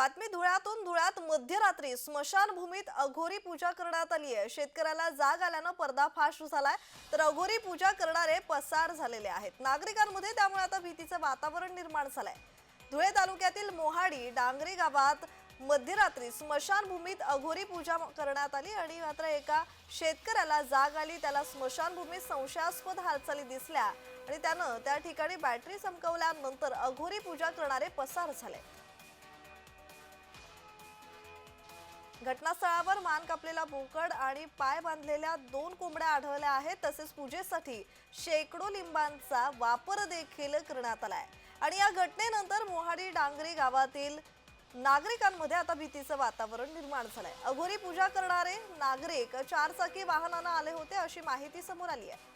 बातमी धुळ्यातून धुळ्यात मध्यरात्री स्मशानभूमीत अघोरी पूजा करण्यात आली आहे. शेतकऱ्याला जाग आल्यानं पर्दाफाश झालाय. तर अघोरी पूजा करणारे पसार झालेले आहेत. नागरिकांमध्ये त्यामुळे आता भीतीचं वातावरण निर्माण झालंय. धुळे तालुक्यातील मोहाडी डांगरी गावात मध्यरात्री स्मशानभूमीत अघोरी पूजा करण्यात आली आणि मात्र एका शेतकऱ्याला जाग आली. त्याला स्मशानभूमीत संशयास्पद हालचाली दिसल्या आणि त्यानं त्या ठिकाणी बॅटरी चमकवल्यानंतर अघोरी पूजा करणारे पसार झाले. घटनास्थळावर मान कापलेला बोकड आणि पाय बांधलेल्या दोन कोंबड्या आढळल्या आहेत. तसेच पूजेसाठी शेकडो लिंबांचा वापर देखील करण्यात आलाय. आणि या घटनेनंतर मोहाडी डांगरी गावातील नागरिकांमध्ये आता भीतीचं वातावरण निर्माण झालंय. अघोरी पूजा करणारे नागरिक चारचाकी वाहनानं आले होते अशी माहिती समोर आली आहे.